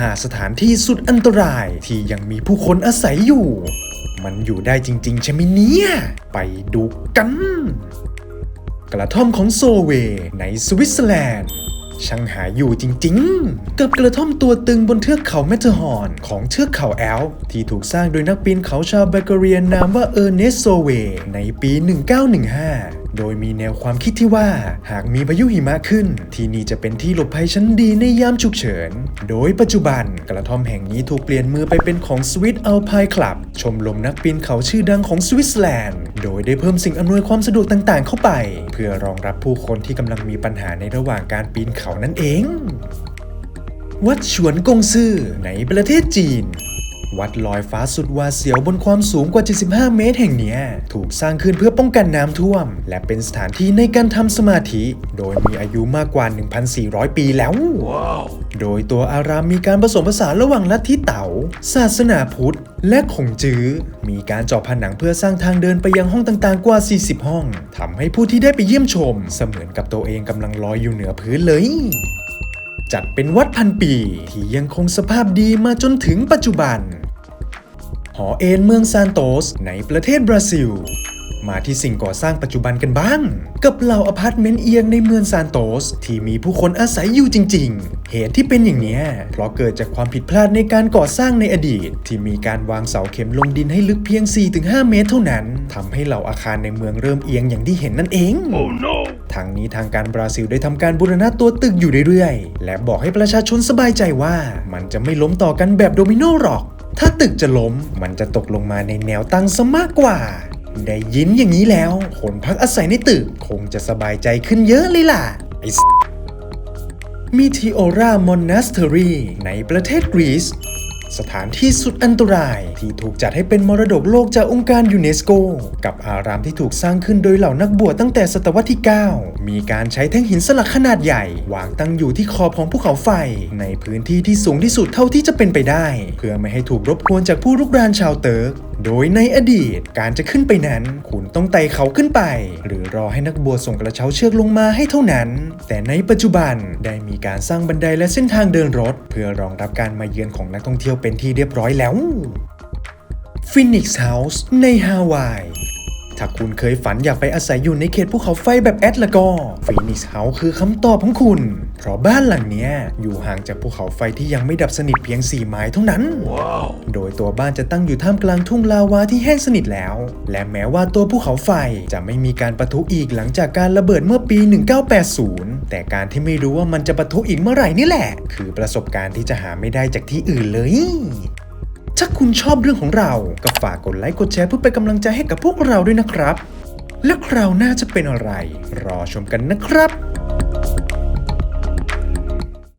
หาสถานที่สุดอันตรายที่ยังมีผู้คนอาศัยอยู่ มันอยู่ได้จริง ๆ ใช่ไหมเนี่ย ไปดูกัน กระท่อมของโซเว ในสวิตเซอร์แลนด์ ช่างหาอยู่จริงๆ กับกระท่อมตัวตึงบนเทือกเขาแมทเทอร์ฮอร์นของเทือกเขาแอล ที่ถูกสร้างโดยนักปีนเขาชาวเบเกเรียนนามว่าเออร์เนสโซเวในปี 1915โดยมีแนวความคิดที่ว่าหากมีพายุหิมะขึ้น ที่นี่จะเป็นที่หลบภัยชั้นดีในยามฉุกเฉิน โดยปัจจุบันกระท่อมแห่งนี้ถูกเปลี่ยนมือไปเป็นของสวิตอัลพายคลับ ชมรมนักปีนเขาชื่อดังของสวิตเซอร์แลนด์ โดยได้เพิ่มสิ่งอำนวยความสะดวกต่างๆ เข้าไป เพื่อรองรับผู้คนที่กำลังมีปัญหาในระหว่างการปีนเขานั่นเอง วัดฉวนกงซื่อในประเทศจีน วัดลอยฟ้าสุดวาเสียวบนความสูงกว่า 75 เมตรแห่งนี้ถูกสร้างขึ้นเพื่อป้องกันน้ำท่วม และเป็นสถานที่ในการทำสมาธิ โดยมีอายุมากกว่า 1,400 ปีแล้วโดยตัวอารามมีการผสมผสานระหว่างลัทธิเต๋า ศาสนาพุทธ และขงจื้อ มีการเจาะผนังเพื่อสร้างทางเดินไปยังห้องต่างๆ กว่า 40 ห้อง ทำให้ผู้ที่ได้ไปเยี่ยมชม เสมือนกับตัวเองกำลังลอยอยู่เหนือพื้นเลยจัดเป็นวัดพันปี ที่ยังคงสภาพดีมาจนถึงปัจจุบัน หอเอ็นเมืองซานโตส ในประเทศบราซิล มาที่สิ่งก่อสร้างปัจจุบันกันบ้าง กับเหล่าอพาร์ตเมนต์เอียงในเมืองซานโตส ที่มีผู้คนอาศัยอยู่จริง ๆ เหตุที่เป็นอย่างเนี้ยเพราะเกิดจากความผิดพลาดในการก่อสร้างในอดีต ที่มีการวางเสาเข็มลงดินให้ลึกเพียง 4-5 เมตรเท่านั้นทำให้เหล่าอาคารในเมืองเริ่มเอียงอย่างที่เห็นนั่นเองทางนี้ทางการบราซิลได้ทำการบูรณะตัวตึกอยู่เรื่อยๆ และบอกให้ประชาชนสบายใจว่ามันจะไม่ล้มต่อกันแบบโดมิโนหรอก ถ้าตึกจะล้มมันจะตกลงมาในแนวตั้งซะมากกว่า ได้ยินอย่างนี้แล้ว คนพักอาศัยในตึกคงจะสบายใจขึ้นเยอะเลยล่ะไอ้มีทีโอรามอนนัสเทอรีในประเทศกรีซ สถานที่สุดอันตราย ที่ถูกจัดให้เป็นมรดกโลกจากองค์การยูเนสโก กับอารามที่ถูกสร้างขึ้นโดยเหล่านักบวชตั้งแต่ศตวรรษที่ 9 มีการใช้แท่งหินสลักขนาดใหญ่ วางตั้งอยู่ที่ขอบของภูเขาไฟ ในพื้นที่ที่สูงที่สุดเท่าที่จะเป็นไปได้ เพื่อไม่ให้ถูกรบกวนจากผู้รุกรานชาวเติร์ก โดยในอดีตการจะขึ้นไปนั้น คุณต้องไต่เขาขึ้นไป หรือรอให้นักบวชส่งกระเช้าเชือกลงมาให้เท่านั้น แต่ในปัจจุบันได้มีการสร้างบันไดและเส้นทางเดินรถ เพื่อรองรับการมาเยือนของนักท่องเที่ยวเป็นที่เรียบร้อยแล้ว Phoenix House ในฮาวาย ถ้าคุณเคยฝันอยากไปอาศัยอยู่ในเขตภูเขาไฟแบบแอดล้วก็ Phoenix House คือคำตอบของคุณ เพราะบ้านหลังเนี้ยอยู่ห่างจากภูเขาไฟที่ยังไม่ดับสนิทเพียง 4 ไม้เท่านั้นโดยตัวบ้านจะตั้งอยู่ท่ามกลางทุ่งลาวาที่แห้งสนิทแล้ว และแม้ว่าตัวภูเขาไฟจะไม่มีการปะทุอีกหลังจากการระเบิดเมื่อปี 1980 แต่การที่ไม่รู้ว่ามันจะปะทุอีกเมื่อไหร่นี่แหละ คือประสบการณ์ที่จะหาไม่ได้จากที่อื่นเลย ถ้าคุณชอบเรื่องของเรา ก็ฝากกดไลค์กดแชร์เพื่อเป็นกำลังใจให้กับพวกเราด้วยนะครับ และคราวหน้าจะเป็นอะไร รอชมกันนะครับ